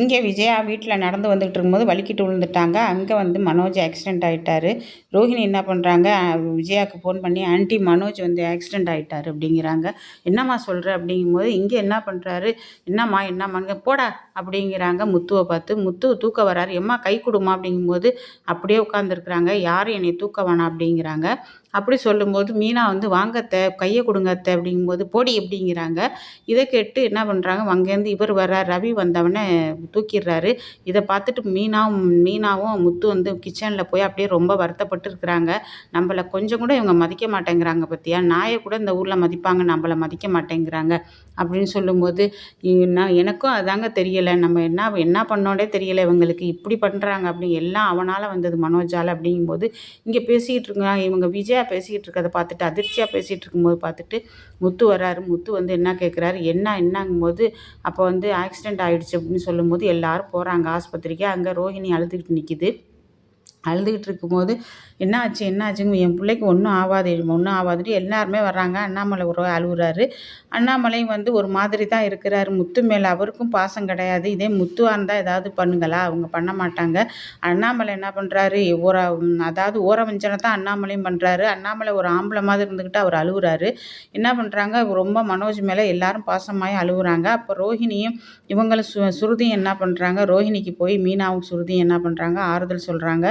இங்கே விஜயா வீட்டில் நடந்து வந்துகிட்டு இருக்கும்போது வலிக்கிட்டு விழுந்துட்டாங்க. அங்கே வந்து மனோஜ் ஆக்சிடெண்ட் ஆகிட்டாரு ரோஹிணி என்ன பண்ணுறாங்க? விஜயாவுக்கு ஃபோன் பண்ணி ஆன்ட்டி மனோஜ் வந்து ஆக்சிடெண்ட் ஆகிட்டாரு அப்படிங்கிறாங்க. என்னம்மா சொல்கிற? அப்படிங்கும்போது இங்கே என்ன பண்ணுறாரு? என்னம்மா என்னம்மாங்க போடா அப்படிங்கிறாங்க முத்துவை பார்த்து. முத்து தூக்க வராரு. எம்மா கை கொடுமா அப்படிங்கும்போது அப்படியே உட்காந்துருக்குறாங்க யாரும் என்னை தூக்க வேணாம் அப்படிங்கிறாங்க. அப்படி சொல்லும்போது மீனா வந்து வாங்கத்த கையை கொடுங்கத்த அப்படிங்கும்போது போடி அப்படிங்கிறாங்க. இதை கேட்டு என்ன பண்ணுறாங்க அங்கேருந்து இவர் வர்றார். ரவி வந்தவொடனே தூக்கிடுறாரு. இதை பார்த்துட்டு மீனாவும் மீனாவும் முத்து வந்து கிச்சனில் போய் அப்படியே ரொம்ப வருத்தப்பட்டு இருக்கிறாங்க. நம்மளை கொஞ்சம் கூட இவங்க மதிக்க மாட்டேங்கிறாங்க பற்றியா நாயை கூட இந்த ஊரில் மதிப்பாங்க நம்மளை மதிக்க மாட்டேங்கிறாங்க. அப்படின்னு சொல்லும்போது நான் எனக்கும் அதாங்க தெரியலை. நம்ம என்ன என்ன பண்ணோடே தெரியலை. இவங்களுக்கு இப்படி பண்ணுறாங்க அப்படின்னு எல்லாம் அவனால் வந்தது மனோஜால் அப்படிங்கும்போது இங்கே பேசிக்கிட்டு இருக்காங்க இவங்க விஜய் பேசிக்கிட்டு இருக்கிறத பார்த்துட்டு அதிர்ச்சியாக பேசிகிட்டு இருக்கும்போது பார்த்துட்டு முத்து வராரு முத்து வந்து என்ன கேட்குறாரு என்ன என்னங்கும்போது அப்போ வந்து ஆக்சிடெண்ட் ஆகிடுச்சு அப்படின்னு சொல்லும்போது எல்லோரும் போகிறாங்க ஆஸ்பத்திரிக்கு அங்கே ரோஹிணி அழுதுகிட்டு நிற்கிது அழுதுகிட்டு இருக்கும்போது என்ன ஆச்சு என்ன ஆச்சுங்க என் பிள்ளைக்கு ஒன்றும் ஆகாது ஒன்றும் ஆகாதுட்டு எல்லாருமே வர்றாங்க. அண்ணாமலை ஒரு அழுகுறாரு. அண்ணாமலையும் வந்து ஒரு மாதிரி தான் இருக்கிறாரு. முத்து மேலே அவருக்கும் பாசம் கிடையாது. இதே முத்துவாக இருந்தால் ஏதாவது பண்ணுங்களா? அவங்க பண்ண மாட்டாங்க. அண்ணாமலை என்ன பண்ணுறாரு ஓர அதாவது ஓரவஞ்சனை தான் அண்ணாமலையும் பண்ணுறாரு அண்ணாமலை ஒரு ஆம்பளை மாதிரி இருந்துக்கிட்டு அவர் அழுகுறாரு. என்ன பண்ணுறாங்க ரொம்ப மனோஜ் மேலே எல்லாரும் பாசமாகி அழுகுறாங்க. அப்போ ரோஹிணியும் இவங்களும் சு சுருதியும் என்ன பண்ணுறாங்க ரோஹிணிக்கு போய் மீனாவும் சுருதியும் என்ன பண்ணுறாங்க ஆறுதல் சொல்கிறாங்க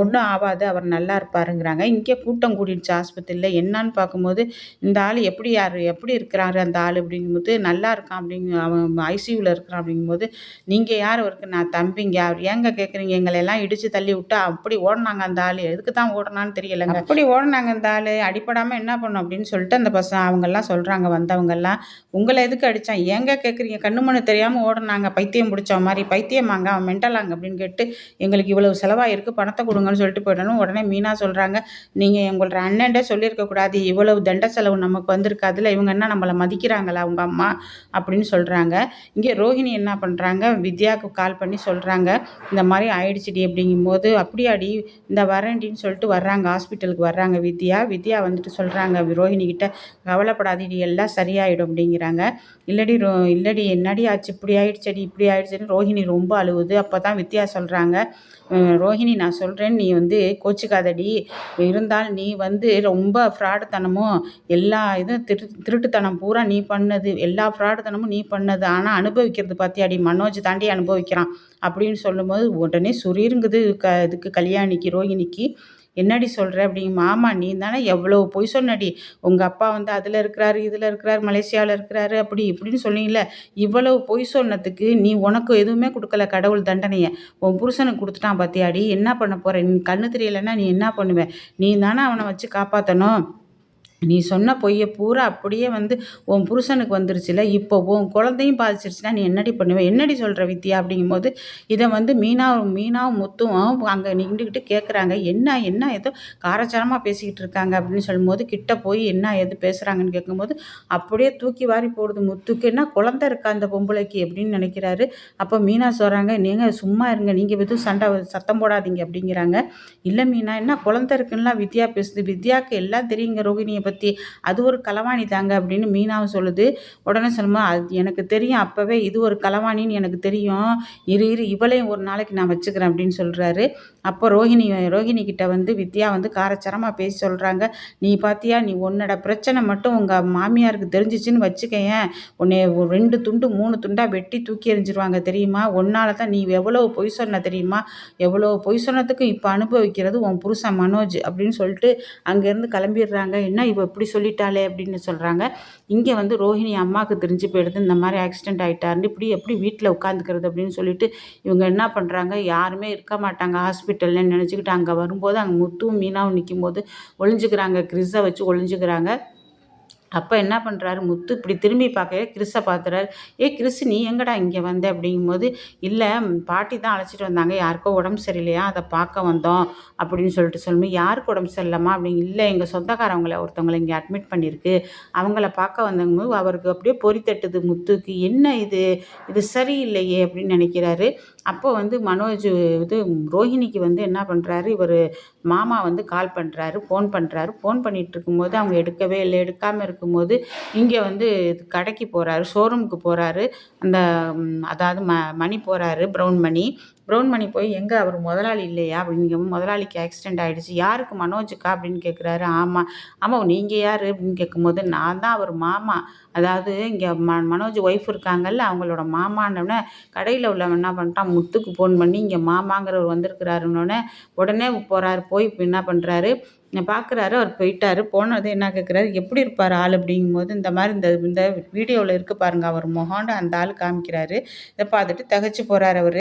ஒன்றும் ஆகாது அவர் நல்லா இருப்பாருங்கிறாங்க. இங்கே கூட்டம் கூடிடுச்சு ஆஸ்பத்திரியில். என்னான்னு பார்க்கும்போது இந்த ஆள் எப்படி யார் எப்படி இருக்கிறாரு அந்த ஆள் அப்படிங்கும்போது நல்லா இருக்கான் அப்படிங்க அவன் ஐசியூவில் இருக்கிறான் அப்படிங்கும்போது நீங்கள் யார் அவருக்கு? நான் தம்பிங்க. அவர் ஏங்க கேட்குறீங்க எங்களை எல்லாம் இடித்து தள்ளி விட்டு அப்படி ஓடினாங்க அந்த ஆள். எதுக்கு தான் ஓடினான்னு தெரியலைங்க. அப்படி ஓடினாங்க அந்த ஆள். அடிப்படாமல் என்ன பண்ணும் அப்படின்னு சொல்லிட்டு அந்த பசங்க அவங்கெல்லாம் சொல்கிறாங்க வந்தவங்கெல்லாம் உங்களை எதுக்கு அடித்தான் ஏங்க கேட்குறீங்க கண்ணு மண்ணு தெரியாமல் ஓடினாங்க. பைத்தியம் பிடிச்ச மாதிரி. பைத்தியமாங்க அவன் மென்டலாங்க அப்படின்னு கேட்டு எங்களுக்கு இவ்வளவு செலவாக இருக்குது பணத்தை கொடுங்கன்னு சொல்லிட்டு போயிடணும். உடனே மீனா சொல்கிறாங்க நீங்கள் உங்களோட அண்ணன்டே சொல்லியிருக்கக்கூடாது இவ்வளவு தண்ட செலவு நமக்கு வந்திருக்கு அதில் இவங்க என்ன நம்மளை மதிக்கிறாங்களா அவங்க அம்மா? அப்படின்னு சொல்கிறாங்க இங்கே ரோஹிணி என்ன பண்ணுறாங்க வித்யாவுக்கு கால் பண்ணி சொல்கிறாங்க இந்த மாதிரி ஆயிடுச்சுடி அப்படிங்கும்போது அப்படியாடி இந்த வரண்டின்னு சொல்லிட்டு வர்றாங்க. ஹாஸ்பிட்டலுக்கு வர்றாங்க வித்யா. வித்யா வந்துட்டு சொல்கிறாங்க ரோஹிணி கிட்ட கவலைப்படாதீடி எல்லாம் சரியாயிடும் அப்படிங்கிறாங்க. இல்லடி ரோ இல்லடி என்னடி ஆச்சு? இப்படி ஆயிடுச்சடி இப்படி ஆயிடுச்சுன்னு ரோஹிணி ரொம்ப அழுவுது. அப்போ தான் வித்யா சொல்கிறாங்க ரோஹிணி நான் சொல்கிறேன் நீ வந்து கோச்சிக்காதடி. இருந்தால் நீ வந்து ரொம்ப ஃப்ராடுத்தனமும் எல்லா இதுவும் திரு திருட்டுத்தனம் பூரா நீ பண்ணது. எல்லா ஃப்ராடுத்தனமும் நீ பண்ணது. ஆனால் அனுபவிக்கிறது பார்த்தியாடி மனோஜ் தாண்டி அனுபவிக்கிறான். அப்படின்னு சொல்லும்போது உடனே சுரீருங்குது க இதுக்கு கல்யாணிக்கு ரோஹிணிக்கு என்னடி சொல்கிற அப்படிங்க மாமா நீ தானே எவ்வளோ பொய் சொன்னடி? உங்கள் அப்பா வந்து அதில் இருக்கிறாரு இதில் இருக்கிறாரு மலேசியாவில் இருக்கிறாரு அப்படி இப்படின்னு சொன்னீங்கள இவ்வளவு பொய் சொன்னதுக்கு நீ உனக்கு எதுவுமே கொடுக்கல கடவுள் தண்டனையை. உன் புருஷனுக்கு கொடுத்துட்டான் பார்த்தியாடி என்ன பண்ண போகிற நீ கண்ணு தெரியலைன்னா நீ என்ன பண்ணுவேன் நீ தானே அவனை வச்சு காப்பாற்றணும் நீ சொன்ன பொய்யை பூரா அப்படியே வந்து உன் புருஷனுக்கு வந்துருச்சுல இப்போ உன் குழந்தையும் பாதிச்சிருச்சுன்னா நீ என்னடி பண்ணுவேன் என்னடி சொல்கிற வித்யா? அப்படிங்கும்போது இதை வந்து மீனாவும் மீனாவும் முத்தும் அங்கே நின்றுக்கிட்டு கேட்குறாங்க என்ன என்ன ஏதோ காரச்சாரமாக பேசிக்கிட்டு இருக்காங்க அப்படின்னு சொல்லும்போது கிட்ட போய் என்ன எது பேசுகிறாங்கன்னு கேட்கும்போது அப்படியே தூக்கி வாரி போடுது முத்துக்கு. என்ன குழந்தை இருக்கா அந்த பொம்பளைக்கு அப்படின்னு நினைக்கிறாரு. அப்போ மீனா சொல்கிறாங்க நீங்கள் சும்மா இருங்க நீங்கள் எதுவும் சண்டை சத்தம் போடாதீங்க அப்படிங்கிறாங்க. இல்லை மீனா என்ன குழந்தை இருக்குன்னா வித்யா பேசுது. வித்யாவுக்கு எல்லாம் தெரியுங்க ரோகிணியை பற்றி அது ஒரு களவாணி தாங்க அப்படின்னு மீனாவும் சொல்லுது. உடனே சொல்லுமா அது எனக்கு தெரியும் அப்போவே இது ஒரு களவாணின்னு எனக்கு தெரியும். இரு இரு இவளையும் ஒரு நாளைக்கு நான் வச்சுக்கிறேன் அப்படின்னு சொல்கிறாரு அப்போ ரோஹிணி ரோஹிணி கிட்ட வந்து வித்யா வந்து காரச்சரமாக பேசி சொல்கிறாங்க நீ பார்த்தியா நீ உன்னோட பிரச்சனை மட்டும் உங்கள் மாமியாருக்கு தெரிஞ்சிச்சின்னு வச்சுக்கேன் உன்னை ரெண்டு துண்டு மூணு துண்டாக வெட்டி தூக்கி எறிஞ்சிருவாங்க தெரியுமா? உன்னால தான் நீ எவ்வளோ பொய் சொன்ன தெரியுமா? எவ்வளோ பொய் சொன்னதுக்கு இப்போ அனுபவிக்கிறது உன் புருஷன் மனோஜ் அப்படின்னு சொல்லிட்டு அங்கேருந்து கிளம்பிடுறாங்க. என்ன இவ இப்படி சொல்லிட்டாளே அப்படின்னு சொல்கிறாங்க இங்கே வந்து ரோஹிணி அம்மாவுக்கு தெரிஞ்சு போயிடுது இந்த மாதிரி ஆக்சிடெண்ட் ஆகிட்டாருன்னு இப்படி எப்படி வீட்டில் உட்காந்துக்கிறது அப்படின்னு சொல்லிட்டு இவங்க என்ன பண்ணுறாங்க யாருமே இருக்க மாட்டாங்க ஹாஸ்பிட்டல்னு நினச்சிக்கிட்டு அங்கே வரும்போது அங்கே முத்துவும் மீனாவும் நிற்கும் போது ஒளிஞ்சுக்கிறாங்க கிரிஸை வச்சு ஒளிஞ்சுக்கிறாங்க. அப்போ என்ன பண்ணுறாரு முத்து இப்படி திரும்பி பார்க்கவே கிறிஸை பார்த்துறாரு. ஏ கிறிஸ் நீ எங்கடா இங்கே வந்த? அப்படிங்கும்போது இல்லை பாட்டி தான் அழைச்சிட்டு வந்தாங்க. யாருக்கோ உடம்பு சரியில்லையா? அதை பார்க்க வந்தோம். அப்படின்னு சொல்லிட்டு சொல்லும்போது யாருக்கு உடம்பு சரியில்லைம்மா? அப்படின்னு இல்லை எங்கள் சொந்தக்காரவங்கள ஒருத்தவங்களை இங்கே அட்மிட் பண்ணியிருக்கு. அவங்கள பார்க்க வந்தவங்க அவருக்கு அப்படியே பொறி தட்டுது முத்துக்கு. என்ன இது? இது சரியில்லையே அப்படின்னு நினைக்கிறாரு. அப்போ வந்து மனோஜ் இது ரோஹிணிக்கு வந்து என்ன பண்ணுறாரு இவர் மாமா வந்து கால் பண்ணுறாரு ஃபோன் பண்ணுறாரு ஃபோன் பண்ணிகிட்டு இருக்கும்போது அவங்க எடுக்கவே இல்லை. எடுக்காமல் இருக்கும்போது இங்கே வந்து கடைக்கு போகிறாரு ஷோரூமுக்கு போகிறாரு அந்த அதாவது ம மணி போகிறாரு ப்ரௌன் மணி. ப்ரௌன் மணி போய் எங்கே அவர் முதலாளி இல்லையா? அப்படிங்கவும் முதலாளிக்கு ஆக்சிடெண்ட் ஆகிடுச்சு யாருக்கு மனோஜுக்கா? அப்படின்னு கேட்குறாரு ஆமாம் ஆமாம் நீங்கள் யார்? அப்படின்னு கேட்கும்போது நான் தான் அவர் மாமா. அதாவது இங்கே ம மனோஜ் ஒய்ஃப் இருக்காங்கல்ல அவங்களோட மாமான்னொடனே கடையில் உள்ளவன் என்ன பண்ணிட்டான் முத்துக்கு ஃபோன் பண்ணி இங்கே மாமாங்கிறவர் வந்திருக்கிறாருன்னொடனே உடனே போகிறாரு போய் இப்போ என்ன பண்ணுறாரு பார்க்குறாரு அவர் போயிட்டார். போனது என்ன கேட்குறாரு எப்படி இருப்பார் ஆள்? அப்படிங்கும்போது இந்த மாதிரி இந்த இந்த வீடியோவில் இருக்குது பாருங்கள் அவர் முகாண்டு அந்த ஆள் காமிக்கிறாரு. இதை பார்த்துட்டு தகச்சு போகிறார் அவர்.